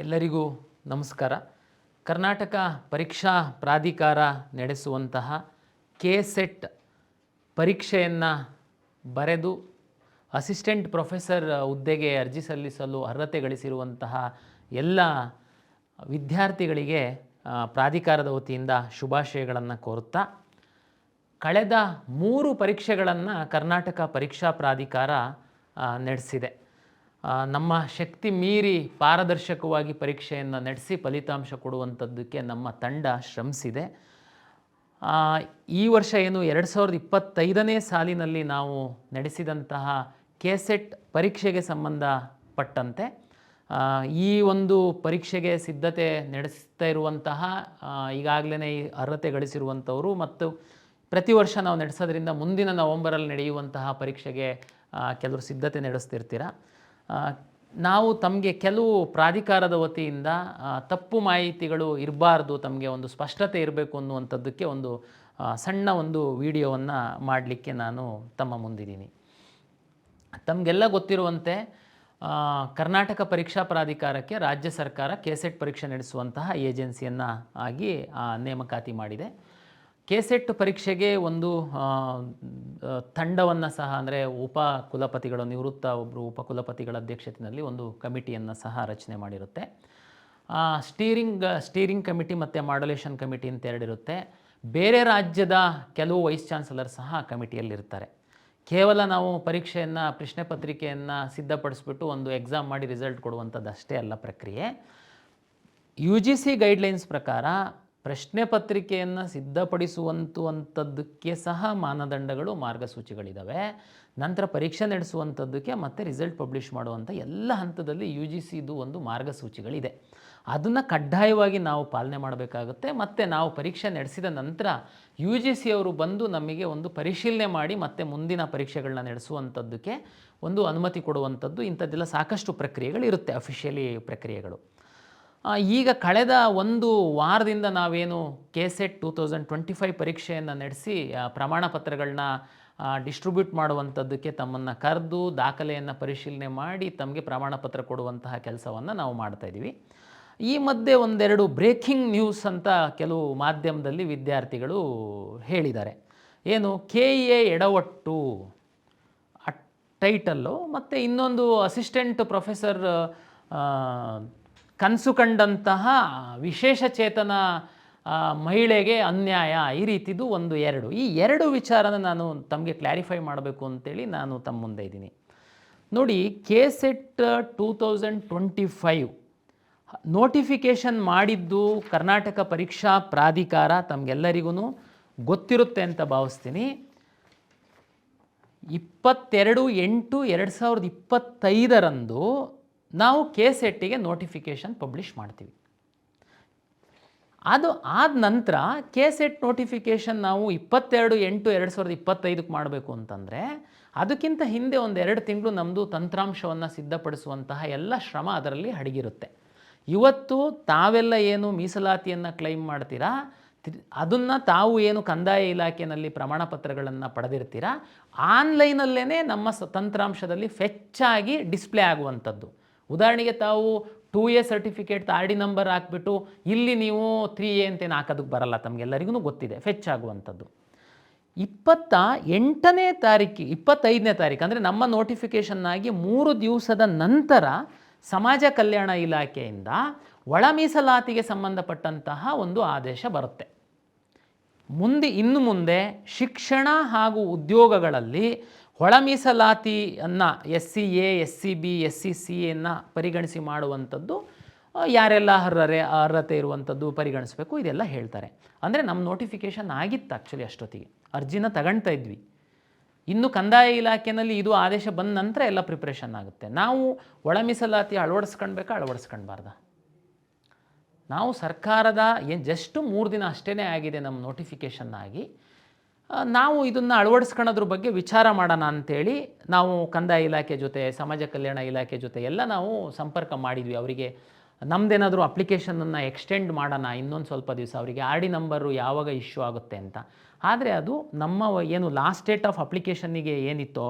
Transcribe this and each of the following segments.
ಎಲ್ಲರಿಗೂ ನಮಸ್ಕಾರ. ಕರ್ನಾಟಕ ಪರೀಕ್ಷಾ ಪ್ರಾಧಿಕಾರ ನಡೆಸುವಂತಹ ಕೆ ಸೆಟ್ ಪರೀಕ್ಷೆಯನ್ನು ಬರೆದು ಅಸಿಸ್ಟೆಂಟ್ ಪ್ರೊಫೆಸರ್ ಹುದ್ದೆಗೆ ಅರ್ಜಿ ಸಲ್ಲಿಸಲು ಅರ್ಹತೆ ಗಳಿಸಿರುವಂತಹ ಎಲ್ಲ ವಿದ್ಯಾರ್ಥಿಗಳಿಗೆ ಪ್ರಾಧಿಕಾರದ ವತಿಯಿಂದ ಶುಭಾಶಯಗಳನ್ನು ಕೋರುತ್ತಾ, ಕಳೆದ ಮೂರು ಪರೀಕ್ಷೆಗಳನ್ನು ಕರ್ನಾಟಕ ಪರೀಕ್ಷಾ ಪ್ರಾಧಿಕಾರ ನಡೆಸಿದೆ. ನಮ್ಮ ಶಕ್ತಿ ಮೀರಿ ಪಾರದರ್ಶಕವಾಗಿ ಪರೀಕ್ಷೆಯನ್ನು ನಡೆಸಿ ಫಲಿತಾಂಶ ಕೊಡುವಂಥದ್ದಕ್ಕೆ ನಮ್ಮ ತಂಡ ಶ್ರಮಿಸಿದೆ. ಈ ವರ್ಷ ಏನು ಎರಡು ಸಾವಿರದ ಇಪ್ಪತ್ತೈದನೇ ಸಾಲಿನಲ್ಲಿ ನಾವು ನಡೆಸಿದಂತಹ ಕೆಸೆಟ್ ಪರೀಕ್ಷೆಗೆ ಸಂಬಂಧಪಟ್ಟಂತೆ ಈ ಒಂದು ಪರೀಕ್ಷೆಗೆ ಸಿದ್ಧತೆ ನಡೆಸ್ತಾ ಇರುವಂತಹ ಈಗಾಗಲೇ ಈ ಅರ್ಹತೆ ಗಳಿಸಿರುವಂಥವರು ಮತ್ತು ಪ್ರತಿ ವರ್ಷ ನಾವು ನಡೆಸೋದ್ರಿಂದ ಮುಂದಿನ ನವಂಬರಲ್ಲಿ ನಡೆಯುವಂತಹ ಪರೀಕ್ಷೆಗೆ ಕೆಲವರು ಸಿದ್ಧತೆ ನಡೆಸ್ತಿರ್ತೀರ? ನಾವು ತಮಗೆ ಕೆಲವು ಪ್ರಾಧಿಕಾರದ ವತಿಯಿಂದ ತಪ್ಪು ಮಾಹಿತಿಗಳು ಇರಬಾರ್ದು, ತಮಗೆ ಒಂದು ಸ್ಪಷ್ಟತೆ ಇರಬೇಕು ಅನ್ನುವಂಥದ್ದಕ್ಕೆ ಒಂದು ಸಣ್ಣ ಒಂದು ವಿಡಿಯೋವನ್ನು ಮಾಡಲಿಕ್ಕೆ ನಾನು ತಮ್ಮ ಮುಂದಿದ್ದೀನಿ. ತಮಗೆಲ್ಲ ಗೊತ್ತಿರುವಂತೆ ಕರ್ನಾಟಕ ಪರೀಕ್ಷಾ ಪ್ರಾಧಿಕಾರಕ್ಕೆ ರಾಜ್ಯ ಸರ್ಕಾರ ಕೆಸೆಟ್ ಪರೀಕ್ಷೆ ನಡೆಸುವಂತಹ ಏಜೆನ್ಸಿಯನ್ನು ಆಗಿ ನೇಮಕಾತಿ ಮಾಡಿದೆ. ಕೆಸೆಟ್ ಪರೀಕ್ಷೆಗೆ ಒಂದು ತಂಡವನ್ನು ಸಹ ಅಂದರೆ ಉಪ ಕುಲಪತಿಗಳು ನಿವೃತ್ತ ಒಬ್ಬರು ಉಪ ಕುಲಪತಿಗಳ ಅಧ್ಯಕ್ಷತೆಯಲ್ಲಿ ಒಂದು ಕಮಿಟಿಯನ್ನು ಸಹ ರಚನೆ ಮಾಡಿರುತ್ತೆ. ಸ್ಟೀರಿಂಗ್ ಸ್ಟೀರಿಂಗ್ ಕಮಿಟಿ ಮತ್ತು ಮಾಡಲೇಷನ್ ಕಮಿಟಿ ಅಂತ ಎರಡಿರುತ್ತೆ ಬೇರೆ ರಾಜ್ಯದ ಕೆಲವು ವೈಸ್ ಚಾನ್ಸಲರ್ ಸಹ ಕಮಿಟಿಯಲ್ಲಿರ್ತಾರೆ ಕೇವಲ ನಾವು ಪರೀಕ್ಷೆಯನ್ನು, ಪ್ರಶ್ನೆ ಪತ್ರಿಕೆಯನ್ನು ಸಿದ್ಧಪಡಿಸ್ಬಿಟ್ಟು ಒಂದು ಎಕ್ಸಾಮ್ ಮಾಡಿ ರಿಸಲ್ಟ್ ಕೊಡುವಂಥದ್ದು ಅಷ್ಟೇ ಅಲ್ಲ ಪ್ರಕ್ರಿಯೆ. ಯು ಜಿ ಸಿ ಗೈಡ್ಲೈನ್ಸ್ ಪ್ರಕಾರ ಪ್ರಶ್ನೆ ಪತ್ರಿಕೆಯನ್ನು ಸಿದ್ಧಪಡಿಸುವಂಥದ್ದಕ್ಕೆ ಸಹ ಮಾನದಂಡಗಳು ಮಾರ್ಗಸೂಚಿಗಳಿದ್ದಾವೆ ನಂತರ ಪರೀಕ್ಷೆ ನಡೆಸುವಂಥದ್ದಕ್ಕೆ ಮತ್ತು ರಿಸಲ್ಟ್ ಪಬ್ಲಿಷ್ ಮಾಡುವಂಥ ಎಲ್ಲ ಹಂತದಲ್ಲಿ ಯು ಜಿ ಸಿದು ಒಂದು ಮಾರ್ಗಸೂಚಿಗಳಿದೆ. ಅದನ್ನು ಕಡ್ಡಾಯವಾಗಿ ನಾವು ಪಾಲನೆ ಮಾಡಬೇಕಾಗುತ್ತೆ. ಮತ್ತು ನಾವು ಪರೀಕ್ಷೆ ನಡೆಸಿದ ನಂತರ ಯು ಜಿ ಸಿ ಅವರು ಬಂದು ನಮಗೆ ಒಂದು ಪರಿಶೀಲನೆ ಮಾಡಿ ಮತ್ತೆ ಮುಂದಿನ ಪರೀಕ್ಷೆಗಳನ್ನ ನಡೆಸುವಂಥದ್ದಕ್ಕೆ ಒಂದು ಅನುಮತಿ ಕೊಡುವಂಥದ್ದು ಇಂಥದ್ದೆಲ್ಲ ಸಾಕಷ್ಟು ಪ್ರಕ್ರಿಯೆಗಳಿರುತ್ತೆ ಅಫಿಷಿಯಲಿ ಪ್ರಕ್ರಿಯೆಗಳು. ಈಗ ಕಳೆದ ಒಂದು ವಾರದಿಂದ ನಾವೇನು K SET two thousand twenty five ಪರೀಕ್ಷೆಯನ್ನು ನಡೆಸಿ ಪ್ರಮಾಣ ಪತ್ರಗಳನ್ನ ಡಿಸ್ಟ್ರಿಬ್ಯೂಟ್ ಮಾಡುವಂಥದ್ದಕ್ಕೆ ತಮ್ಮನ್ನು ಕರೆದು ದಾಖಲೆಯನ್ನು ಪರಿಶೀಲನೆ ಮಾಡಿ ತಮಗೆ ಪ್ರಮಾಣ ಪತ್ರ ಕೊಡುವಂತಹ ಕೆಲಸವನ್ನು ನಾವು ಮಾಡ್ತಾಯಿದ್ದೀವಿ ಈ ಮಧ್ಯೆ ಒಂದೆರಡು ಬ್ರೇಕಿಂಗ್ ನ್ಯೂಸ್ ಅಂತ ಕೆಲವು ಮಾಧ್ಯಮದಲ್ಲಿ ವಿದ್ಯಾರ್ಥಿಗಳು ಹೇಳಿದ್ದಾರೆ. ಏನು, ಕೆ ಎ ಎಡವಟ್ಟು ಟೈಟಲ್ಲು ಮತ್ತು ಇನ್ನೊಂದು ಅಸಿಸ್ಟೆಂಟ್ ಪ್ರೊಫೆಸರ್ ಕನಸು ಕಂಡಂತಹ ವಿಶೇಷ ಚೇತನ ಮಹಿಳೆಗೆ ಅನ್ಯಾಯ ಈ ರೀತಿದು ಒಂದು ಎರಡು. ಈ ಎರಡು ವಿಚಾರನ ನಾನು ತಮಗೆ ಕ್ಲಾರಿಫೈ ಮಾಡಬೇಕು ಅಂತೇಳಿ ನಾನು ತಮ್ಮ ಮುಂದೆ ಇದ್ದೀನಿ. ನೋಡಿ K SET two thousand twenty five notification ಮಾಡಿದ್ದು ಕರ್ನಾಟಕ ಪರೀಕ್ಷಾ ಪ್ರಾಧಿಕಾರ ತಮಗೆಲ್ಲರಿಗೂ ಗೊತ್ತಿರುತ್ತೆ ಅಂತ ಭಾವಿಸ್ತೀನಿ. ಇಪ್ಪತ್ತೆರಡು ಎಂಟು ಎರಡು ಸಾವಿರದ ಇಪ್ಪತ್ತೈದರಂದು ನಾವು ಕೆ ಸೆಟ್ಟಿಗೆ ನೋಟಿಫಿಕೇಷನ್ ಪಬ್ಲಿಷ್ ಮಾಡ್ತೀವಿ. ಅದು ಆದ ನಂತರ ಕೆ ಸೆಟ್ ನೋಟಿಫಿಕೇಷನ್ ನಾವು ಇಪ್ಪತ್ತೆರಡು ಎಂಟು ಎರಡು ಸಾವಿರದ ಇಪ್ಪತ್ತೈದಕ್ಕೆ ಮಾಡಬೇಕು ಅಂತಂದರೆ ಅದಕ್ಕಿಂತ ಹಿಂದೆ ಒಂದು ಎರಡು ತಿಂಗಳು ನಮ್ಮದು ತಂತ್ರಾಂಶವನ್ನು ಸಿದ್ಧಪಡಿಸುವಂತಹ ಎಲ್ಲ ಶ್ರಮ ಅದರಲ್ಲಿ ಅಡಗಿರುತ್ತೆ ಇವತ್ತು ತಾವೆಲ್ಲ ಏನು ಮೀಸಲಾತಿಯನ್ನು ಕ್ಲೈಮ್ ಮಾಡ್ತೀರಾ? ಅದನ್ನು ತಾವು ಏನು ಕಂದಾಯ ಇಲಾಖೆಯಲ್ಲಿ ಪ್ರಮಾಣ ಪತ್ರಗಳನ್ನು ಪಡೆದಿರ್ತೀರಾ ಆನ್ಲೈನಲ್ಲೇ ನಮ್ಮ ತಂತ್ರಾಂಶದಲ್ಲಿ ಫೆಚ್ಚಾಗಿ ಡಿಸ್ಪ್ಲೇ ಆಗುವಂಥದ್ದು. ಉದಾಹರಣೆಗೆ ತಾವು two A certificate R D number ಹಾಕ್ಬಿಟ್ಟು ಇಲ್ಲಿ ನೀವು ತ್ರೀ ಎ ಅಂತೇನು ಹಾಕೋದಕ್ಕೆ ಬರಲ್ಲ ತಮಗೆಲ್ಲರಿಗೂ ಗೊತ್ತಿದೆ ಫೆಚ್ ಆಗುವಂಥದ್ದು ಇಪ್ಪತ್ತ ಎಂಟನೇ ತಾರೀಕಿ, ಇಪ್ಪತ್ತೈದನೇ ತಾರೀಕು, ಅಂದರೆ ನಮ್ಮ ನೋಟಿಫಿಕೇಷನ್ನಾಗಿ ಮೂರು ದಿವಸದ ನಂತರ ಸಮಾಜ ಕಲ್ಯಾಣ ಇಲಾಖೆಯಿಂದ ಒಳ ಮೀಸಲಾತಿಗೆ ಸಂಬಂಧಪಟ್ಟಂತಹ ಒಂದು ಆದೇಶ ಬರುತ್ತೆ. ಮುಂದೆ, ಇನ್ನು ಮುಂದೆ ಶಿಕ್ಷಣ ಹಾಗೂ ಉದ್ಯೋಗಗಳಲ್ಲಿ ಒಳ ಮೀಸಲಾತಿಯನ್ನು S C A, S C B, S C C ಎನ್ನು ಪರಿಗಣಿಸಿ ಮಾಡುವಂಥದ್ದು ಯಾರೆಲ್ಲ ಅರ್ಹರೆ, ಅರ್ಹತೆ ಇರುವಂಥದ್ದು ಪರಿಗಣಿಸಬೇಕು, ಇದೆಲ್ಲ ಹೇಳ್ತಾರೆ. ಅಂದರೆ ನಮ್ಮ ನೋಟಿಫಿಕೇಷನ್ ಆಗಿತ್ತು ಆ್ಯಕ್ಚುಲಿ ಅಷ್ಟೊತ್ತಿಗೆ. ಅರ್ಜಿನ ತಗೊಳ್ತಾ ಇದ್ವಿ. ಇನ್ನು ಕಂದಾಯ ಇಲಾಖೆಯಲ್ಲಿ ಇದು ಆದೇಶ ಬಂದ ನಂತರ ಎಲ್ಲ ಪ್ರಿಪ್ರೇಷನ್ ಆಗುತ್ತೆ. ನಾವು ಒಳ ಮೀಸಲಾತಿ ಅಳವಡಿಸ್ಕೊಳ್ಬೇಕಾ ಅಳವಡಿಸ್ಕೊಳ್ಬಾರ್ದ ನಾವು ಸರ್ಕಾರದ ಏನು ಜಸ್ಟ್ ಮೂರು ದಿನ ಅಷ್ಟೇ ಆಗಿದೆ ನಮ್ಮ ನೋಟಿಫಿಕೇಷನ್ ಆಗಿ. ನಾವು ಇದನ್ನು ಅಳವಡಿಸ್ಕೊಳ್ಳೋದ್ರ ಬಗ್ಗೆ ವಿಚಾರ ಮಾಡೋಣ ಅಂಥೇಳಿ ನಾವು ಕಂದಾಯ ಇಲಾಖೆ ಜೊತೆ, ಸಮಾಜ ಕಲ್ಯಾಣ ಇಲಾಖೆ ಜೊತೆ ಎಲ್ಲ ನಾವು ಸಂಪರ್ಕ ಮಾಡಿದ್ವಿ. ಅವರಿಗೆ ನಮ್ಮದೇನಾದರೂ ಅಪ್ಲಿಕೇಶನನ್ನು ಎಕ್ಸ್ಟೆಂಡ್ ಮಾಡೋಣ, ಇನ್ನೊಂದು ಸ್ವಲ್ಪ ದಿವಸ. ಅವರಿಗೆ ಆರ್ ಡಿ ನಂಬರು ಯಾವಾಗ ಇಶ್ಯೂ ಆಗುತ್ತೆ ಅಂತ. ಆದರೆ ಅದು ನಮ್ಮ ಏನು ಲಾಸ್ಟ್ ಡೇಟ್ ಆಫ್ ಅಪ್ಲಿಕೇಶನ್ನಿಗೆ ಏನಿತ್ತೋ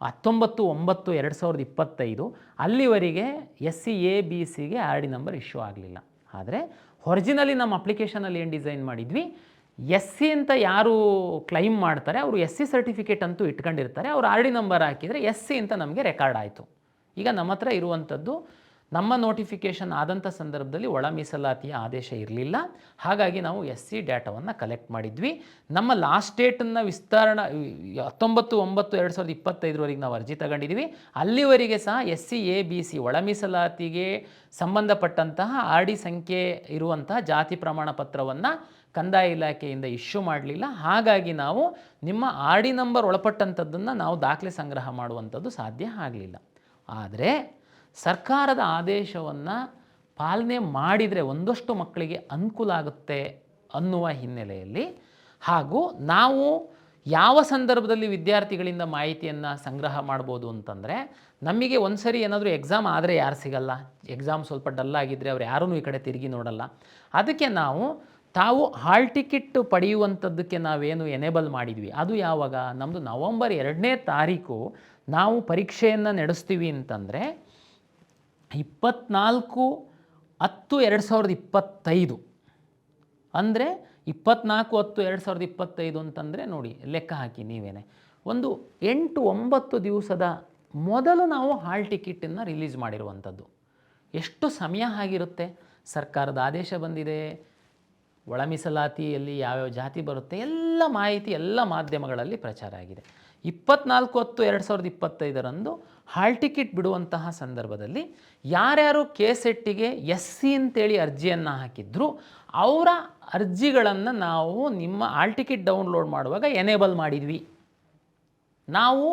ಹತ್ತೊಂಬತ್ತು, ಒಂಬತ್ತು, ಎರಡು ಸಾವಿರದ ಇಪ್ಪತ್ತೈದು, ಅಲ್ಲಿವರೆಗೆ ಎಸ್ ಸಿ ಎ, ಬಿ ಸಿಗೆ ಆರ್ ಡಿ ನಂಬರ್ ಇಶ್ಯೂ ಆಗಲಿಲ್ಲ. ಆದರೆ ಒರಿಜಿನಲಿ ನಮ್ಮ ಅಪ್ಲಿಕೇಶನಲ್ಲಿ ಏನು ಡಿಸೈನ್ ಮಾಡಿದ್ವಿ? ಎಸ್ ಸಿ ಅಂತ ಯಾರು ಕ್ಲೈಮ್ ಮಾಡ್ತಾರೆ, ಅವರು ಎಸ್ ಸಿ ಸರ್ಟಿಫಿಕೇಟ್ ಅಂತೂ ಇಟ್ಕೊಂಡಿರ್ತಾರೆ. ಅವ್ರು ಆರ್ ಡಿ ನಂಬರ್ ಹಾಕಿದರೆ ಎಸ್ ಸಿ ಅಂತ ನಮಗೆ ರೆಕಾರ್ಡ್ ಆಯಿತು. ಈಗ ನಮ್ಮ ಹತ್ರ ಇರುವಂಥದ್ದು, ನಮ್ಮ ನೋಟಿಫಿಕೇಷನ್ ಆದಂಥ ಸಂದರ್ಭದಲ್ಲಿ ಒಳ ಮೀಸಲಾತಿಯ ಆದೇಶ ಇರಲಿಲ್ಲ. ಹಾಗಾಗಿ ನಾವು ಎಸ್ ಸಿ ಡೇಟಾವನ್ನು ಕಲೆಕ್ಟ್ ಮಾಡಿದ್ವಿ. ನಮ್ಮ ಲಾಸ್ಟ್ ಡೇಟನ್ನು ವಿಸ್ತರಣ, ಹತ್ತೊಂಬತ್ತು, ಒಂಬತ್ತು, ಎರಡು ಸಾವಿರದ ಇಪ್ಪತ್ತೈದರವರೆಗೆ ನಾವು ಅರ್ಜಿ ತಗೊಂಡಿದ್ದೀವಿ ಅಲ್ಲಿವರೆಗೆ ಸಹ S C, A, B, C ಒಳ ಮೀಸಲಾತಿಗೆ ಸಂಬಂಧಪಟ್ಟಂತಹ ಆರ್ ಡಿ ಸಂಖ್ಯೆ ಇರುವಂತಹ ಜಾತಿ ಪ್ರಮಾಣ ಪತ್ರವನ್ನು ಕಂದಾಯ ಇಲಾಖೆಯಿಂದ ಇಶ್ಯೂ ಮಾಡಲಿಲ್ಲ. ಹಾಗಾಗಿ ನಾವು ನಿಮ್ಮ ಆರ್ ಡಿ ನಂಬರ್ ಒಳಪಟ್ಟಂಥದ್ದನ್ನು ನಾವು ದಾಖಲೆ ಸಂಗ್ರಹ ಮಾಡುವಂಥದ್ದು ಸಾಧ್ಯ ಆಗಲಿಲ್ಲ. ಆದರೆ ಸರ್ಕಾರದ ಆದೇಶವನ್ನು ಪಾಲನೆ ಮಾಡಿದರೆ ಒಂದಷ್ಟು ಮಕ್ಕಳಿಗೆ ಅನುಕೂಲ ಆಗುತ್ತೆ ಅನ್ನುವ ಹಿನ್ನೆಲೆಯಲ್ಲಿ ಹಾಗೂ ನಾವು ಯಾವ ಸಂದರ್ಭದಲ್ಲಿ ವಿದ್ಯಾರ್ಥಿಗಳಿಂದ ಮಾಹಿತಿಯನ್ನು ಸಂಗ್ರಹ ಮಾಡ್ಬೋದು ಅಂತಂದರೆ ನಮಗೆ ಒಂದು ಸರಿ ಏನಾದರೂ ಎಕ್ಸಾಮ್ ಆದರೆ ಯಾರು ಸಿಗಲ್ಲ? ಎಕ್ಸಾಮ್ ಸ್ವಲ್ಪ ಡಲ್ ಆಗಿದ್ದರೆ ಅವ್ರು ಯಾರೂ ಈ ಕಡೆ ತಿರುಗಿ ನೋಡಲ್ಲ. ಅದಕ್ಕೆ ನಾವು ತಾವು ಹಾಲ್ ಟಿಕೆಟ್ ಪಡೆಯುವಂಥದ್ದಕ್ಕೆ ನಾವೇನು ಎನೇಬಲ್ ಮಾಡಿದ್ವಿ. ಅದು ಯಾವಾಗ? ನಮ್ಮದು ನವಂಬರ್ ಎರಡನೇ ತಾರೀಕು ನಾವು ಪರೀಕ್ಷೆಯನ್ನು ನಡೆಸ್ತೀವಿ ಅಂತಂದರೆ ಇಪ್ಪತ್ನಾಲ್ಕು ಹತ್ತು ಎರಡು ಸಾವಿರದ ಇಪ್ಪತ್ತೈದು. ಅಂದರೆ ಇಪ್ಪತ್ನಾಲ್ಕು ಹತ್ತು ಎರಡು ಸಾವಿರದ ಇಪ್ಪತ್ತೈದು ಅಂತಂದರೆ ನೋಡಿ ಲೆಕ್ಕ ಹಾಕಿ ನೀವೇನೆ. ಒಂದು ಎಂಟು ಒಂಬತ್ತು ದಿವಸದ ಮೊದಲು ನಾವು ಹಾಲ್ ಟಿಕೆಟನ್ನು ರಿಲೀಸ್ ಮಾಡಿರುವಂಥದ್ದು. ಎಷ್ಟು ಸಮಯ ಆಗಿರುತ್ತೆ? ಸರ್ಕಾರದ ಆದೇಶ ಬಂದಿದೆ. ಒಳ ಮೀಸಲಾತಿಯಲ್ಲಿ ಯಾವ್ಯಾವ ಜಾತಿ ಬರುತ್ತೆ ಎಲ್ಲ ಮಾಹಿತಿ ಎಲ್ಲ ಮಾಧ್ಯಮಗಳಲ್ಲಿ ಪ್ರಚಾರ ಆಗಿದೆ. ಇಪ್ಪತ್ನಾಲ್ಕು ಹತ್ತು ಎರಡು ಸಾವಿರದ ಇಪ್ಪತ್ತೈದರಂದು ಹಾಲ್ ಟಿಕೆಟ್ ಬಿಡುವಂತಹ ಸಂದರ್ಭದಲ್ಲಿ ಯಾರ್ಯಾರು ಕೆ ಸೆಟ್ಟಿಗೆ ಎಸ್ ಸಿ ಅಂತೇಳಿ ಅರ್ಜಿಯನ್ನು ಹಾಕಿದ್ರು, ಅವರ ಅರ್ಜಿಗಳನ್ನು ನಾವು ನಿಮ್ಮ ಹಾಲ್ ಟಿಕೆಟ್ ಡೌನ್ಲೋಡ್ ಮಾಡುವಾಗ ಎನೇಬಲ್ ಮಾಡಿದ್ವಿ. ನಾವು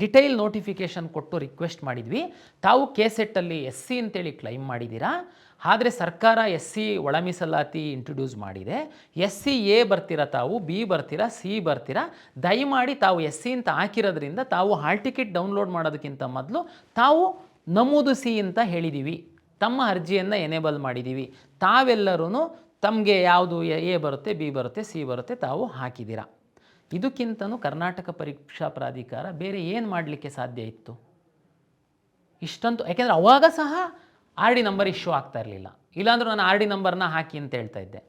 ಡಿಟೈಲ್ ನೋಟಿಫಿಕೇಷನ್ ಕೊಟ್ಟು ರಿಕ್ವೆಸ್ಟ್ ಮಾಡಿದ್ವಿ, ತಾವು ಕೆ ಸೆಟ್ಟಲ್ಲಿ ಎಸ್ ಸಿ ಅಂತೇಳಿ ಕ್ಲೈಮ್ ಮಾಡಿದ್ದೀರಾ ಆದರೆ ಸರ್ಕಾರ ಎಸ್ ಸಿ ಒಳ ಮೀಸಲಾತಿ ಇಂಟ್ರೊಡ್ಯೂಸ್ ಮಾಡಿದೆ. ಎಸ್ ಸಿ ಎ ಬರ್ತೀರಾ ತಾವು, ಬಿ ಬರ್ತೀರಾ, ಸಿ ಬರ್ತೀರಾ? ದಯಮಾಡಿ ತಾವು ಎಸ್ ಸಿ ಅಂತ ಹಾಕಿರೋದ್ರಿಂದ ತಾವು ಹಾಲ್ ಟಿಕೆಟ್ ಡೌನ್ಲೋಡ್ ಮಾಡೋದಕ್ಕಿಂತ ಮೊದಲು ತಾವು ನಮೂದು ಸಿ ಅಂತ ಹೇಳಿದ್ದೀವಿ ತಮ್ಮ ಅರ್ಜಿಯನ್ನು ಎನೇಬಲ್ ಮಾಡಿದ್ದೀವಿ ತಾವೆಲ್ಲರೂ ತಮಗೆ ಯಾವುದು ಎ ಬರುತ್ತೆ, ಬಿ ಬರುತ್ತೆ, ಸಿ ಬರುತ್ತೆ ತಾವು ಹಾಕಿದ್ದೀರಾ. ಇದಕ್ಕಿಂತನೂ ಕರ್ನಾಟಕ ಪರೀಕ್ಷಾ ಪ್ರಾಧಿಕಾರ ಬೇರೆ ಏನು ಮಾಡಲಿಕ್ಕೆ ಸಾಧ್ಯ ಇತ್ತು? ಇಷ್ಟಂತೂ, ಯಾಕೆಂದರೆ ಅವಾಗ ಸಹ ಆರ್ ಡಿ ನಂಬರ್ ಇಶ್ಯೂ ಆಗ್ತಾ ಇರಲಿಲ್ಲ. ಇಲ್ಲಾಂದ್ರೆ ನಾನು ಆರ್ ಡಿ ನಂಬರ್ನ ಹಾಕಿ ಅಂತ ಹೇಳ್ತಾ ಇದ್ದೆ.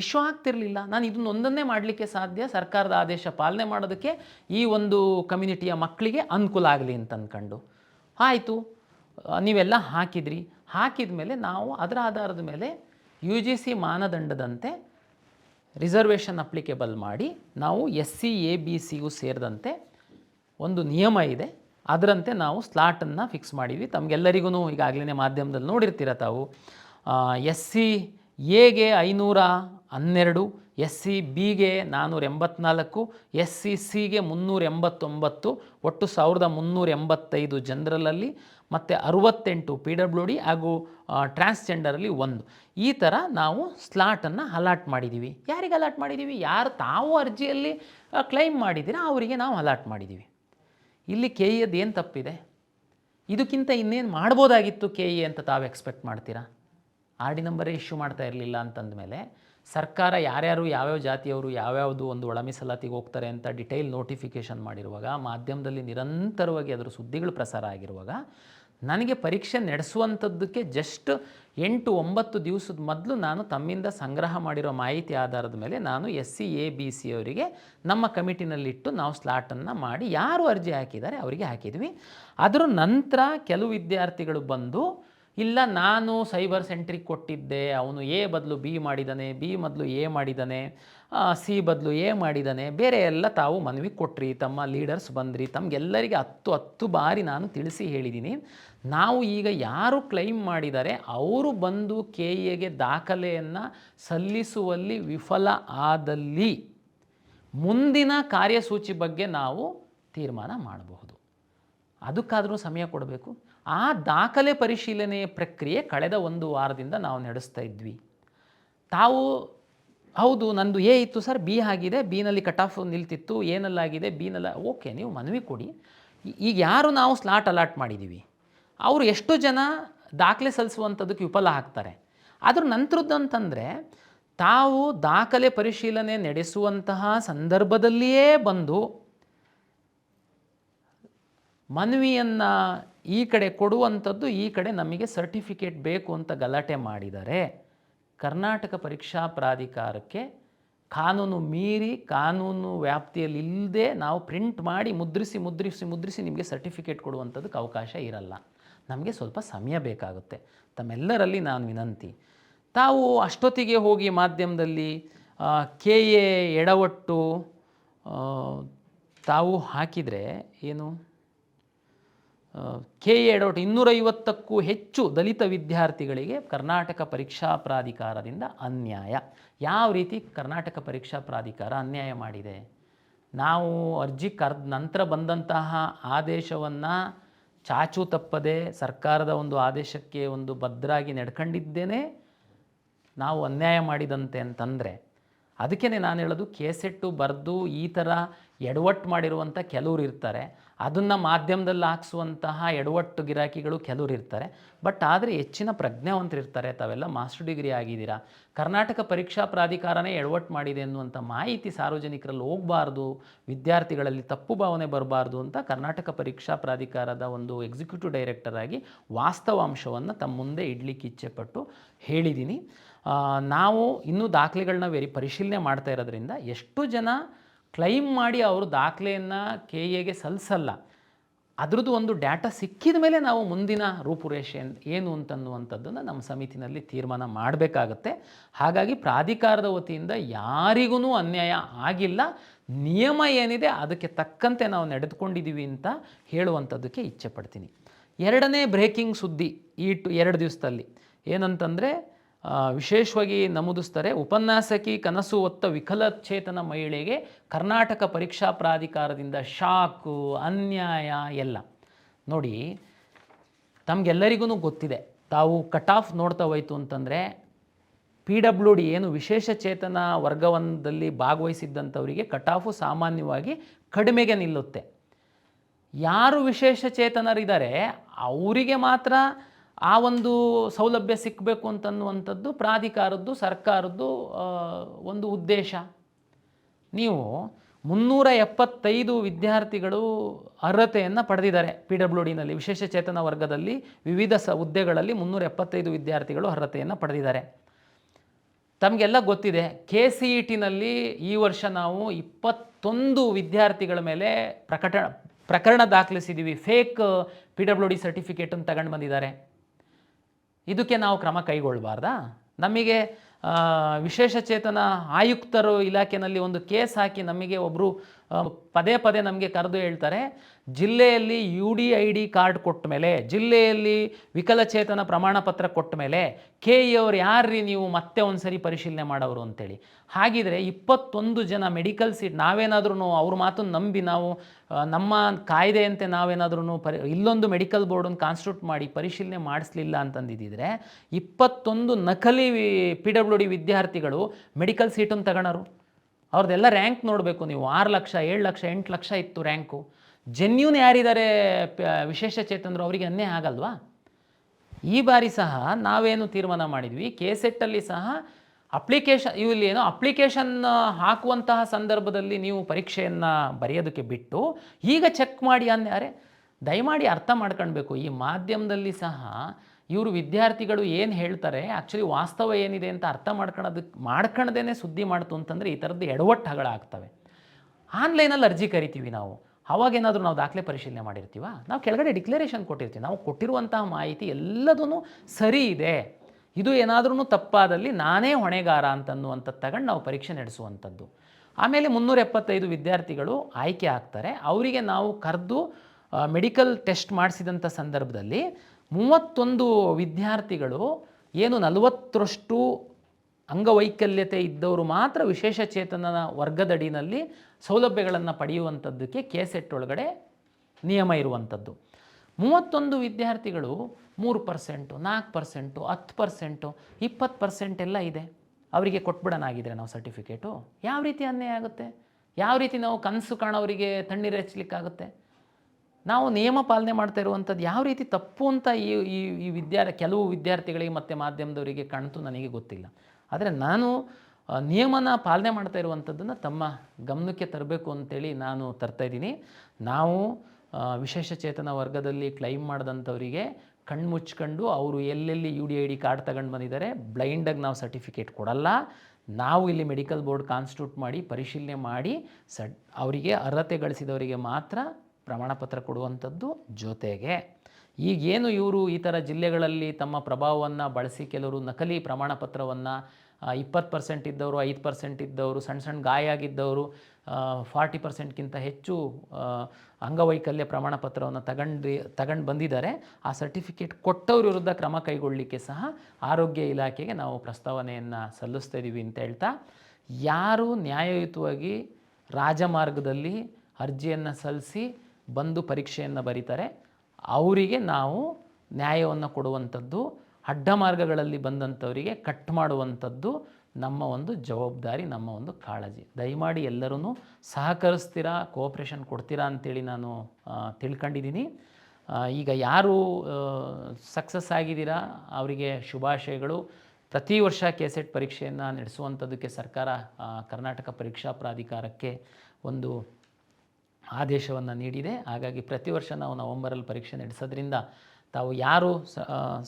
ಇಶ್ಯೂ ಆಗ್ತಿರಲಿಲ್ಲ. ನಾನು ಇದನ್ನ ಒಂದನ್ನೇ ಮಾಡಲಿಕ್ಕೆ ಸಾಧ್ಯ, ಸರ್ಕಾರದ ಆದೇಶ ಪಾಲನೆ ಮಾಡೋದಕ್ಕೆ ಈ ಒಂದು ಕಮ್ಯುನಿಟಿಯ ಮಕ್ಕಳಿಗೆ ಅನುಕೂಲ ಆಗಲಿ ಅಂತ ಅಂದ್ಕೊಂಡು ಆಯಿತು, ನೀವೆಲ್ಲ ಹಾಕಿದ್ರಿ. ಹಾಕಿದ ಮೇಲೆ ನಾವು ಅದರ ಆಧಾರದ ಮೇಲೆ ಯು ಜಿ ಸಿ ಮಾನದಂಡದಂತೆ ರಿಸರ್ವೇಷನ್ ಅಪ್ಲಿಕೇಬಲ್ ಮಾಡಿ ನಾವು ಎಸ್ ಸಿ ಎ ಬಿ ಸಿಯು ಸೇರಿದಂತೆ ಒಂದು ನಿಯಮ ಇದೆ. ಅದರಂತೆ ನಾವು ಸ್ಲಾಟನ್ನು ಫಿಕ್ಸ್ ಮಾಡಿದ್ವಿ. ತಮಗೆಲ್ಲರಿಗೂ ಈಗಾಗಲೇ ಮಾಧ್ಯಮದಲ್ಲಿ ನೋಡಿರ್ತೀರ ತಾವು. ಎಸ್ ಸಿ ಎಗೆ ಐನೂರ ಹನ್ನೆರಡು ಎಸ್ ಸಿ ಬಿಗೆ ನಾನ್ನೂರ ಎಂಬತ್ನಾಲ್ಕು ಎಸ್ ಸಿ ಸಿಗೆ ಮುನ್ನೂರ ಎಂಬತ್ತೊಂಬತ್ತು, ಒಟ್ಟು ಸಾವಿರದ ಮುನ್ನೂರ ಎಂಬತ್ತೈದು ಜನರಲಲ್ಲಿ ಮತ್ತು ಅರುವತ್ತೆಂಟು ಪಿ ಡಬ್ಲ್ಯೂ ಡಿ ಹಾಗೂ ಟ್ರಾನ್ಸ್ಜೆಂಡರಲ್ಲಿ ಒಂದು. ಈ ಥರ ನಾವು ಸ್ಲಾಟನ್ನು ಅಲಾಟ್ ಮಾಡಿದ್ದೀವಿ. ಯಾರಿಗೆ ಅಲಾಟ್ ಮಾಡಿದ್ದೀವಿ? ಯಾರು ತಾವು ಅರ್ಜಿಯಲ್ಲಿ ಕ್ಲೈಮ್ ಮಾಡಿದ್ದೀರಾ, ಅವರಿಗೆ ನಾವು ಅಲಾಟ್ ಮಾಡಿದ್ದೀವಿ. ಇಲ್ಲಿ ಕೆ ಇಯದ್ದು ಏನು ತಪ್ಪಿದೆ? ಇದಕ್ಕಿಂತ ಇನ್ನೇನು ಮಾಡ್ಬೋದಾಗಿತ್ತು ಕೆ ಇ ಅಂತ ತಾವು ಎಕ್ಸ್ಪೆಕ್ಟ್ ಮಾಡ್ತೀರಾ? ಆರ್ ಡಿ ನಂಬರೇ ಇಶ್ಯೂ ಮಾಡ್ತಾ ಇರಲಿಲ್ಲ ಅಂತಂದಮೇಲೆ ಸರ್ಕಾರ ಯಾರ್ಯಾರು ಯಾವ್ಯಾವ ಜಾತಿಯವರು ಯಾವ್ಯಾವುದು ಒಂದು ಒಳ ಮೀಸಲಾತಿಗೆ ಹೋಗ್ತಾರೆ ಅಂತ ಡಿಟೈಲ್ ನೋಟಿಫಿಕೇಷನ್ ಮಾಡಿರುವಾಗ, ಮಾಧ್ಯಮದಲ್ಲಿ ನಿರಂತರವಾಗಿ ಅದರ ಸುದ್ದಿಗಳು ಪ್ರಸಾರ ಆಗಿರುವಾಗ ನನಗೆ ಪರೀಕ್ಷೆ ನಡೆಸುವಂಥದ್ದಕ್ಕೆ ಜಸ್ಟ್ ಎಂಟು ಒಂಬತ್ತು ದಿವಸದ ಮೊದಲು ನಾನು ತಮ್ಮಿಂದ ಸಂಗ್ರಹ ಮಾಡಿರೋ ಮಾಹಿತಿ ಆಧಾರದ ಮೇಲೆ ನಾನು S C A B C ಅವರಿಗೆ ನಮ್ಮ ಕಮಿಟಿನಲ್ಲಿಟ್ಟು ನಾವು ಸ್ಲಾಟನ್ನು ಮಾಡಿ ಯಾರು ಅರ್ಜಿ ಹಾಕಿದ್ದಾರೆ ಅವರಿಗೆ ಹಾಕಿದ್ವಿ. ಅದರ ನಂತರ ಕೆಲವು ವಿದ್ಯಾರ್ಥಿಗಳು ಬಂದು ಇಲ್ಲ, ನಾನು ಸೈಬರ್ ಸೆಂಟ್ರಿಗೆ ಕೊಟ್ಟಿದ್ದೆ. ಅವನು ಎ ಬದಲು ಬಿ ಮಾಡಿದ್ದಾನೆ ಬಿ ಮೊದಲು ಎ ಮಾಡಿದ್ದಾನೆ ಸಿ ಬದಲು ಎ ಮಾಡಿದ್ದಾನೆ ಬೇರೆ ಎಲ್ಲ ತಾವು ಮನವಿ ಕೊಟ್ರಿ, ತಮ್ಮ ಲೀಡರ್ಸ್ ಬಂದ್ರಿ, ತಮಗೆಲ್ಲರಿಗೆ ಹತ್ತು ಹತ್ತು ಬಾರಿ ನಾನು ತಿಳಿಸಿ ಹೇಳಿದ್ದೀನಿ ನಾವು ಈಗ ಯಾರು ಕ್ಲೈಮ್ ಮಾಡಿದ್ದಾರೆ ಅವರು ಬಂದು ಕೆ ಎಗೆ ದಾಖಲೆಯನ್ನು ಸಲ್ಲಿಸುವಲ್ಲಿ ವಿಫಲ ಆದಲ್ಲಿ ಮುಂದಿನ ಕಾರ್ಯಸೂಚಿ ಬಗ್ಗೆ ನಾವು ತೀರ್ಮಾನ ಮಾಡಬಹುದು. ಅದಕ್ಕಾದರೂ ಸಮಯ ಕೊಡಬೇಕು. ಆ ದಾಖಲೆ ಪರಿಶೀಲನೆ ಪ್ರಕ್ರಿಯೆ ಕಳೆದ ಒಂದು ವಾರದಿಂದ ನಾವು ನಡೆಸ್ತಾ ಇದ್ವಿ. ತಾವು, ಹೌದು, ನಂದು ಎ ಇತ್ತು ಸರ್, ಬಿ ಆಗಿದೆ, ಬಿನಲ್ಲಿ ಕಟ್ ಆಫ್ ನಿಲ್ತಿತ್ತು ಏನಲ್ಲಾಗಿದೆ ಬಿನಲ್ಲ ಓಕೆ, ನೀವು ಮನವಿ ಕೊಡಿ. ಈಗ ಯಾರು ನಾವು ಸ್ಲಾಟ್ ಅಲಾಟ್ ಮಾಡಿದ್ದೀವಿ ಅವರು ಎಷ್ಟು ಜನ ದಾಖಲೆ ಸಲ್ಲಿಸುವಂಥದ್ದಕ್ಕೆ ವಿಫಲ ಆಗ್ತಾರೆ. ಅದ್ರ ನಂತರದ್ದು ಅಂತಂದರೆ, ತಾವು ದಾಖಲೆ ಪರಿಶೀಲನೆ ನಡೆಸುವಂತಹ ಸಂದರ್ಭದಲ್ಲಿಯೇ ಬಂದು ಮನವಿಯನ್ನು ಈ ಕಡೆ ಕೊಡುವಂಥದ್ದು ಈ ಕಡೆ ನಮಗೆ ಸರ್ಟಿಫಿಕೇಟ್ ಬೇಕು ಅಂತ ಗಲಾಟೆ ಮಾಡಿದರೆ ಕರ್ನಾಟಕ ಪರೀಕ್ಷಾ ಪ್ರಾಧಿಕಾರಕ್ಕೆ ಕಾನೂನು ಮೀರಿ ಕಾನೂನು ವ್ಯಾಪ್ತಿಯಲ್ಲಿ ಇಲ್ಲದೆ ನಾವು ಪ್ರಿಂಟ್ ಮಾಡಿ ಮುದ್ರಿಸಿ ಮುದ್ರಿಸಿ ಮುದ್ರಿಸಿ ನಿಮಗೆ ಸರ್ಟಿಫಿಕೇಟ್ ಕೊಡುವಂಥದ್ದಕ್ಕೆ ಅವಕಾಶ ಇರಲ್ಲ. ನಮಗೆ ಸ್ವಲ್ಪ ಸಮಯ ಬೇಕಾಗುತ್ತೆ. ತಮ್ಮೆಲ್ಲರಲ್ಲಿ ನಾನು ವಿನಂತಿ. ತಾವು ಅಷ್ಟೊತ್ತಿಗೆ ಹೋಗಿ ಮಾಧ್ಯಮದಲ್ಲಿ ಕೆ ಎ ಎಡವಟ್ಟು ತಾವು ಹಾಕಿದರೆ ಏನು? ಕೆ ಎ ಎಡವಟ್ಟು ಇನ್ನೂರೈವತ್ತಕ್ಕೂ ಹೆಚ್ಚು ದಲಿತ ವಿದ್ಯಾರ್ಥಿಗಳಿಗೆ ಕರ್ನಾಟಕ ಪರೀಕ್ಷಾ ಪ್ರಾಧಿಕಾರದಿಂದ ಅನ್ಯಾಯ. ಯಾವ ರೀತಿ ಕರ್ನಾಟಕ ಪರೀಕ್ಷಾ ಪ್ರಾಧಿಕಾರ ಅನ್ಯಾಯ ಮಾಡಿದೆ? ನಾವು ಅರ್ಜಿ ಕರ್ದ ನಂತರ ಬಂದಂತಹ ಆದೇಶವನ್ನು ಚಾಚು ತಪ್ಪದೆ ಸರ್ಕಾರದ ಒಂದು ಆದೇಶಕ್ಕೆ ಒಂದು ಭದ್ರಾಗಿ ನಡ್ಕೊಂಡಿದ್ದೇನೆ. ನಾವು ಅನ್ಯಾಯ ಮಾಡಿದಂತೆ ಅಂತಂದರೆ ಅದಕ್ಕೇ ನಾನು ಹೇಳೋದು ಕೇಸೆಟ್ಟು ಬರೆದು ಈ ಥರ ಎಡವಟ್ಟು ಮಾಡಿರುವಂಥ ಕೆಲವರು ಇರ್ತಾರೆ. ಅದನ್ನು ಮಾಧ್ಯಮದಲ್ಲಿ ಹಾಕ್ಸುವಂತಹ ಎಡವಟ್ಟು ಗಿರಾಕಿಗಳು ಕೆಲವರು ಇರ್ತಾರೆ. ಬಟ್ ಆದರೆ ಹೆಚ್ಚಿನ ಪ್ರಜ್ಞಾವಂತರು ಇರ್ತಾರೆ ತಾವೆಲ್ಲ ಮಾಸ್ಟರ್ ಡಿಗ್ರಿ ಆಗಿದ್ದೀರಾ. ಕರ್ನಾಟಕ ಪರೀಕ್ಷಾ ಪ್ರಾಧಿಕಾರನೇ ಎಡವಟ್ಟು ಮಾಡಿದೆ ಅನ್ನುವಂಥ ಮಾಹಿತಿ ಸಾರ್ವಜನಿಕರಲ್ಲಿ ಹೋಗಬಾರ್ದು. ವಿದ್ಯಾರ್ಥಿಗಳಲ್ಲಿ ತಪ್ಪು ಭಾವನೆ ಬರಬಾರ್ದು ಅಂತ ಕರ್ನಾಟಕ ಪರೀಕ್ಷಾ ಪ್ರಾಧಿಕಾರದ ಒಂದು ಎಕ್ಸಿಕ್ಯೂಟಿವ್ ಡೈರೆಕ್ಟರ್ ಆಗಿ ವಾಸ್ತವಾಂಶವನ್ನು ತಮ್ಮ ಮುಂದೆ ಇಡ್ಲಿಕ್ಕೆ ಇಚ್ಛೆಪಟ್ಟು ಹೇಳಿದ್ದೀನಿ. ನಾವು ಇನ್ನೂ ದಾಖಲೆಗಳನ್ನ ವೆರಿ ಪರಿಶೀಲನೆ ಮಾಡ್ತಾ ಇರೋದ್ರಿಂದ ಎಷ್ಟು ಜನ ಕ್ಲೈಮ್ ಮಾಡಿ ಅವರು ದಾಖಲೆಯನ್ನು ಕೆ ಎಗೆ ಸಲ್ಲಿಸಲ್ಲ ಅದರದ್ದು ಒಂದು ಡಾಟಾ ಸಿಕ್ಕಿದ ಮೇಲೆ ನಾವು ಮುಂದಿನ ರೂಪುರೇಷೆ ಏನ್- ಅಂತನ್ನುವಂಥದ್ದನ್ನು ನಮ್ಮ ಸಮಿತಿನಲ್ಲಿ ತೀರ್ಮಾನ ಮಾಡಬೇಕಾಗತ್ತೆ. ಹಾಗಾಗಿ ಪ್ರಾಧಿಕಾರದ ವತಿಯಿಂದ ಯಾರಿಗೂ ಅನ್ಯಾಯ ಆಗಿಲ್ಲ, ನಿಯಮ ಏನಿದೆ ಅದಕ್ಕೆ ತಕ್ಕಂತೆ ನಾವು ನಡೆದುಕೊಂಡಿದ್ದೀವಿ ಅಂತ ಹೇಳುವಂಥದ್ದಕ್ಕೆ ಇಚ್ಛೆ ಪಡ್ತೀನಿ ಎರಡನೇ ಬ್ರೇಕಿಂಗ್ ಸುದ್ದಿ ಈ ಟು ಎರಡು ದಿವಸದಲ್ಲಿ ಏನಂತಂದರೆ ವಿಶೇಷವಾಗಿ ನಮೂದಿಸ್ತಾರೆ, ಉಪನ್ಯಾಸಕಿ ಕನಸು ಒತ್ತ ವಿಕಲಚೇತನ ಮಹಿಳೆಗೆ ಕರ್ನಾಟಕ ಪರೀಕ್ಷಾ ಪ್ರಾಧಿಕಾರದಿಂದ ಶಾಕು, ಅನ್ಯಾಯ ಎಲ್ಲ. ನೋಡಿ ತಮಗೆಲ್ಲರಿಗೂ ಗೊತ್ತಿದೆ, ತಾವು ಕಟ್ ಆಫ್ ನೋಡ್ತಾ ಹೋಯ್ತು ಅಂತಂದರೆ, ಪಿ ಡಬ್ಲ್ಯೂ ಡಿ ಏನು ವಿಶೇಷ ಚೇತನ ವರ್ಗವೊಂದಲ್ಲಿ ಭಾಗವಹಿಸಿದ್ದಂಥವರಿಗೆ ಕಟ್ ಆಫು ಸಾಮಾನ್ಯವಾಗಿ ಕಡಿಮೆಗೆ ನಿಲ್ಲುತ್ತೆ. ಯಾರು ವಿಶೇಷ ಚೇತನರಿದ್ದಾರೆ, ಅವರಿಗೆ ಮಾತ್ರ ಆ ಒಂದು ಸೌಲಭ್ಯ ಸಿಕ್ಕಬೇಕು ಅಂತನ್ನುವಂಥದ್ದು ಪ್ರಾಧಿಕಾರದ್ದು, ಸರ್ಕಾರದ್ದು ಒಂದು ಉದ್ದೇಶ. ನೀವು ಮುನ್ನೂರ ಎಪ್ಪತ್ತೈದು ವಿದ್ಯಾರ್ಥಿಗಳು ಅರ್ಹತೆಯನ್ನು ಪಡೆದಿದ್ದಾರೆ ಪಿ ಡಬ್ಲ್ಯೂ ಡಿನಲ್ಲಿ. ವಿಶೇಷ ಚೇತನ ವರ್ಗದಲ್ಲಿ ವಿವಿಧ ಸ ಹುದ್ದೆಗಳಲ್ಲಿ ಮುನ್ನೂರ ಎಪ್ಪತ್ತೈದು ವಿದ್ಯಾರ್ಥಿಗಳು ಅರ್ಹತೆಯನ್ನು ಪಡೆದಿದ್ದಾರೆ. ತಮಗೆಲ್ಲ ಗೊತ್ತಿದೆ, ಕೆ ಸಿ ಇ ಟಿನಲ್ಲಿ ಈ ವರ್ಷ ನಾವು ಇಪ್ಪತ್ತೊಂದು ವಿದ್ಯಾರ್ಥಿಗಳ ಮೇಲೆ ಪ್ರಕಟ, ಪ್ರಕರಣ ದಾಖಲಿಸಿದ್ದೀವಿ ಫೇಕ್ ಪಿ ಡಬ್ಲ್ಯೂ ಡಿ ಸರ್ಟಿಫಿಕೇಟನ್ನು ತಗೊಂಡು ಬಂದಿದ್ದಾರೆ. ಇದಕ್ಕೆ ನಾವು ಕ್ರಮ ಕೈಗೊಳ್ಳಬಾರ್ದಾ ನಮಗೆ ವಿಶೇಷ ಚೇತನ ಆಯುಕ್ತರು ಇಲಾಖೆಯಲ್ಲಿ ಒಂದು ಕೇಸ್ ಹಾಕಿ ನಮಗೆ ಒಬ್ಬರು ಪದೇ ಪದೇ ನಮಗೆ ಕರೆದು ಹೇಳ್ತಾರೆ, ಜಿಲ್ಲೆಯಲ್ಲಿ U D I D card ಕೊಟ್ಟ ಮೇಲೆ, ಜಿಲ್ಲೆಯಲ್ಲಿ ವಿಕಲಚೇತನ ಪ್ರಮಾಣ ಪತ್ರ ಕೊಟ್ಟ ಮೇಲೆ ಕೆ ಇ ಅವ್ರು ಯಾರ್ರೀ ನೀವು ಮತ್ತೆ ಒಂದು ಸರಿ ಪರಿಶೀಲನೆ ಮಾಡೋರು ಅಂತೇಳಿ. ಹಾಗಿದ್ರೆ ಇಪ್ಪತ್ತೊಂದು ಜನ ಮೆಡಿಕಲ್ ಸೀಟ್ ನಾವೇನಾದ್ರೂ ಅವ್ರ ಮಾತನ್ನು ನಂಬಿ ನಾವು ನಮ್ಮ ಕಾಯ್ದೆಯಂತೆ ನಾವೇನಾದ್ರೂ ಪರಿ, ಇಲ್ಲೊಂದು ಮೆಡಿಕಲ್ ಬೋರ್ಡನ್ನು ಕಾನ್ಸ್ಟಿಟ್ಯೂಟ್ ಮಾಡಿ ಪರಿಶೀಲನೆ ಮಾಡಿಸ್ಲಿಲ್ಲ ಅಂತಂದಿದ್ದರೆ ಇಪ್ಪತ್ತೊಂದು ನಕಲಿ ಪಿ ಡಬ್ಲ್ಯೂ ಡಿ ವಿದ್ಯಾರ್ಥಿಗಳು ಮೆಡಿಕಲ್ ಸೀಟನ್ನು ತಗೊಳರು. ಅವ್ರದ್ದೆಲ್ಲ ರ್ಯಾಂಕ್ ನೋಡಬೇಕು ನೀವು. ಆರು ಲಕ್ಷ, ಏಳು ಲಕ್ಷ, ಎಂಟು ಲಕ್ಷ ಇತ್ತು ರ್ಯಾಂಕು ಜೆನ್ಯೂನ್ ಯಾರಿದ್ದಾರೆ ವಿಶೇಷ ಚೇತನರು ಅವರಿಗೆ ಅನ್ನೇ ಆಗಲ್ವಾ? ಈ ಬಾರಿ ಸಹ ನಾವೇನು ತೀರ್ಮಾನ ಮಾಡಿದ್ವಿ ಕೆ ಸೆಟ್ಟಲ್ಲಿ ಸಹ ಅಪ್ಲಿಕೇಶನ್ ಇಲ್ಲಿ ಏನೋ ಅಪ್ಲಿಕೇಶನ್ ಹಾಕುವಂತಹ ಸಂದರ್ಭದಲ್ಲಿ ನೀವು ಪರೀಕ್ಷೆಯನ್ನು ಬರೆಯೋದಕ್ಕೆ ಬಿಟ್ಟು ಈಗ ಚೆಕ್ ಮಾಡಿ ಅನ್ಯಾರೆ ದಯಮಾಡಿ ಅರ್ಥ ಮಾಡ್ಕೊಳ್ಬೇಕು. ಈ ಮಾಧ್ಯಮದಲ್ಲಿ ಸಹ ಇವರು ವಿದ್ಯಾರ್ಥಿಗಳು ಏನು ಹೇಳ್ತಾರೆ ಆ್ಯಕ್ಚುಲಿ ವಾಸ್ತವ ಏನಿದೆ ಅಂತ ಅರ್ಥ ಮಾಡ್ಕೊಳೋದಕ್ಕೆ ಮಾಡ್ಕೊಳ್ದೇ ಸುದ್ದಿ ಮಾಡ್ತು ಅಂತಂದರೆ ಈ ಥರದ್ದು ಎಡವಟ್ಟುಗಳಾಗ್ತವೆ ಆನ್ಲೈನಲ್ಲಿ ಅರ್ಜಿ ಕರಿತೀವಿ ನಾವು. ಅವಾಗೇನಾದರೂ ನಾವು ದಾಖಲೆ ಪರಿಶೀಲನೆ ಮಾಡಿರ್ತೀವ? ನಾವು ಕೆಳಗಡೆ ಡಿಕ್ಲರೇಷನ್ ಕೊಟ್ಟಿರ್ತೀವಿ. ನಾವು ಕೊಟ್ಟಿರುವಂತಹ ಮಾಹಿತಿ ಎಲ್ಲದೂ ಸರಿ ಇದೆ. ಇದು ಏನಾದ್ರೂ ತಪ್ಪಾದಲ್ಲಿ ನಾನೇ ಹೊಣೆಗಾರ ಅಂತನ್ನುವಂಥದ್ದು ತಗೊಂಡು ನಾವು ಪರೀಕ್ಷೆ ನಡೆಸುವಂಥದ್ದು. ಆಮೇಲೆ ಮುನ್ನೂರ ಎಪ್ಪತ್ತೈದು ವಿದ್ಯಾರ್ಥಿಗಳು ಆಯ್ಕೆ ಆಗ್ತಾರೆ. ಅವರಿಗೆ ನಾವು ಕರೆದು ಮೆಡಿಕಲ್ ಟೆಸ್ಟ್ ಮಾಡಿಸಿದಂಥ ಸಂದರ್ಭದಲ್ಲಿ ಮೂವತ್ತೊಂದು ವಿದ್ಯಾರ್ಥಿಗಳು ಏನು ನಲವತ್ತರಷ್ಟು ಅಂಗವೈಕಲ್ಯತೆ ಇದ್ದವರು ಮಾತ್ರ ವಿಶೇಷ ಚೇತನನ ವರ್ಗದಡಿನಲ್ಲಿ ಸೌಲಭ್ಯಗಳನ್ನು ಪಡೆಯುವಂಥದ್ದಕ್ಕೆ ಕೆ ಸೆಟ್ ಒಳಗಡೆ ನಿಯಮ ಇರುವಂಥದ್ದು. ಮೂವತ್ತೊಂದು ವಿದ್ಯಾರ್ಥಿಗಳು ಮೂರು ಪರ್ಸೆಂಟು, ನಾಲ್ಕು ಪರ್ಸೆಂಟು, ಹತ್ತು ಪರ್ಸೆಂಟು, ಇಪ್ಪತ್ತು ಪರ್ಸೆಂಟ್ ಎಲ್ಲ ಇದೆ. ಅವರಿಗೆ ಕೊಟ್ಬಿಡೋಣಾಗಿದ್ರೆ ನಾವು ಸರ್ಟಿಫಿಕೇಟು. ಯಾವ ರೀತಿ ಅನ್ಯಾಯ ಆಗುತ್ತೆ? ಯಾವ ರೀತಿ ನಾವು ಕನಸು ಕಾಣೋರಿಗೆ ತಣ್ಣೀರು ಹಚ್ಚಲಿಕ್ಕಾಗುತ್ತೆ ನಾವು ನಿಯಮ ಪಾಲನೆ ಮಾಡ್ತಾ ಇರುವಂಥದ್ದು ಯಾವ ರೀತಿ ತಪ್ಪು ಅಂತ ಈ ಈ ಈ ವಿದ್ಯಾ ಕೆಲವು ವಿದ್ಯಾರ್ಥಿಗಳಿಗೆ ಮತ್ತು ಮಾಧ್ಯಮದವರಿಗೆ ಕಾಣ್ತು ನನಗೆ ಗೊತ್ತಿಲ್ಲ. ಆದರೆ ನಾನು ನಿಯಮನ ಪಾಲನೆ ಮಾಡ್ತಾ ಇರುವಂಥದ್ದನ್ನು ತಮ್ಮ ಗಮನಕ್ಕೆ ತರಬೇಕು ಅಂತೇಳಿ ನಾನು ತರ್ತಾ ಇದ್ದೀನಿ. ನಾವು ವಿಶೇಷ ಚೇತನ ವರ್ಗದಲ್ಲಿ ಕ್ಲೈಮ್ ಮಾಡಿದಂಥವರಿಗೆ ಕಣ್ಣು ಮುಚ್ಕೊಂಡು ಅವರು ಎಲ್ಲೆಲ್ಲಿ U D I D card ತಗೊಂಡು ಬಂದಿದ್ದಾರೆ ಬ್ಲೈಂಡಾಗಿ ನಾವು ಸರ್ಟಿಫಿಕೇಟ್ ಕೊಡಲ್ಲ. ನಾವು ಇಲ್ಲಿ ಮೆಡಿಕಲ್ ಬೋರ್ಡ್ ಕಾನ್ಸ್ಟಿಟ್ಯೂಟ್ ಮಾಡಿ, ಪರಿಶೀಲನೆ ಮಾಡಿ ಸಡ್, ಅವರಿಗೆ ಅರ್ಹತೆ ಗಳಿಸಿದವರಿಗೆ ಮಾತ್ರ ಪ್ರಮಾಣಪತ್ರ ಕೊಡುವಂಥದ್ದು ಜೊತೆಗೆ ಈಗೇನು ಇವರು ಈ ಥರ ಜಿಲ್ಲೆಗಳಲ್ಲಿ ತಮ್ಮ ಪ್ರಭಾವವನ್ನು ಬಳಸಿ ಕೆಲವರು ನಕಲಿ ಪ್ರಮಾಣ ಪತ್ರವನ್ನು ಇಪ್ಪತ್ತು ಪರ್ಸೆಂಟ್ ಇದ್ದವರು, ಐದು ಪರ್ಸೆಂಟ್ ಇದ್ದವರು, ಸಣ್ಣ ಸಣ್ಣ ಗಾಯ ಆಗಿದ್ದವರು ಫಾರ್ಟಿ ಪರ್ಸೆಂಟ್ಗಿಂತ ಹೆಚ್ಚು ಅಂಗವೈಕಲ್ಯ ಪ್ರಮಾಣ ಪತ್ರವನ್ನು ತಗೊಂಡು ತಗೊಂಡು ಬಂದಿದ್ದಾರೆ. ಆ ಸರ್ಟಿಫಿಕೇಟ್ ಕೊಟ್ಟವ್ರ ವಿರುದ್ಧ ಕ್ರಮ ಕೈಗೊಳ್ಳಲಿಕ್ಕೆ ಸಹ ಆರೋಗ್ಯ ಇಲಾಖೆಗೆ ನಾವು ಪ್ರಸ್ತಾವನೆಯನ್ನು ಸಲ್ಲಿಸ್ತಾ ಇದ್ದೀವಿ ಅಂತ ಹೇಳ್ತಾ, ಯಾರು ನ್ಯಾಯಯುತವಾಗಿ ರಾಜಮಾರ್ಗದಲ್ಲಿ ಅರ್ಜಿಯನ್ನು ಸಲ್ಲಿಸಿ ಬಂದು ಪರೀಕ್ಷೆಯನ್ನು ಬರೀತಾರೆ. ಅವರಿಗೆ ನಾವು ನ್ಯಾಯವನ್ನು ಕೊಡುವಂಥದ್ದು, ಅಡ್ಡ ಮಾರ್ಗಗಳಲ್ಲಿ ಬಂದಂಥವರಿಗೆ ಕಟ್ ಮಾಡುವಂಥದ್ದು ನಮ್ಮ ಒಂದು ಜವಾಬ್ದಾರಿ, ನಮ್ಮ ಒಂದು ಕಾಳಜಿ. ದಯಮಾಡಿ ಎಲ್ಲರೂ ಸಹಕರಿಸ್ತೀರಾ, ಕೋಆಪ್ರೇಷನ್ ಕೊಡ್ತೀರಾ ಅಂತೇಳಿ ನಾನು ತಿಳ್ಕೊಂಡಿದ್ದೀನಿ. ಈಗ ಯಾರು ಸಕ್ಸಸ್ ಆಗಿದ್ದೀರಾ, ಅವರಿಗೆ ಶುಭಾಶಯಗಳು. ಪ್ರತಿ ವರ್ಷ ಕೆಸೆಟ್ ಪರೀಕ್ಷೆಯನ್ನು ನಡೆಸುವಂಥದ್ದಕ್ಕೆ ಸರ್ಕಾರ ಕರ್ನಾಟಕ ಪರೀಕ್ಷಾ ಪ್ರಾಧಿಕಾರಕ್ಕೆ ಒಂದು ಆದೇಶವನ್ನು ನೀಡಿದೆ. ಹಾಗಾಗಿ ಪ್ರತಿ ವರ್ಷ ನಾವು ನವಂಬರಲ್ಲಿ ಪರೀಕ್ಷೆ ನಡೆಸೋದ್ರಿಂದ ತಾವು ಯಾರು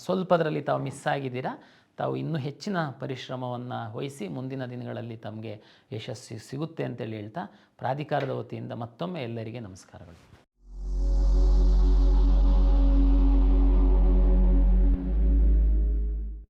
ಸ್ವಲ್ಪದರಲ್ಲಿ ತಾವು ಮಿಸ್ ಆಗಿದ್ದೀರಾ, ತಾವು ಇನ್ನೂ ಹೆಚ್ಚಿನ ಪರಿಶ್ರಮವನ್ನು ವಹಿಸಿ ಮುಂದಿನ ದಿನಗಳಲ್ಲಿ ತಮಗೆ ಯಶಸ್ಸು ಸಿಗುತ್ತೆ ಅಂತೇಳಿ ಹೇಳ್ತಾ ಪ್ರಾಧಿಕಾರದ ವತಿಯಿಂದ ಮತ್ತೊಮ್ಮೆ ಎಲ್ಲರಿಗೆ ನಮಸ್ಕಾರಗಳು.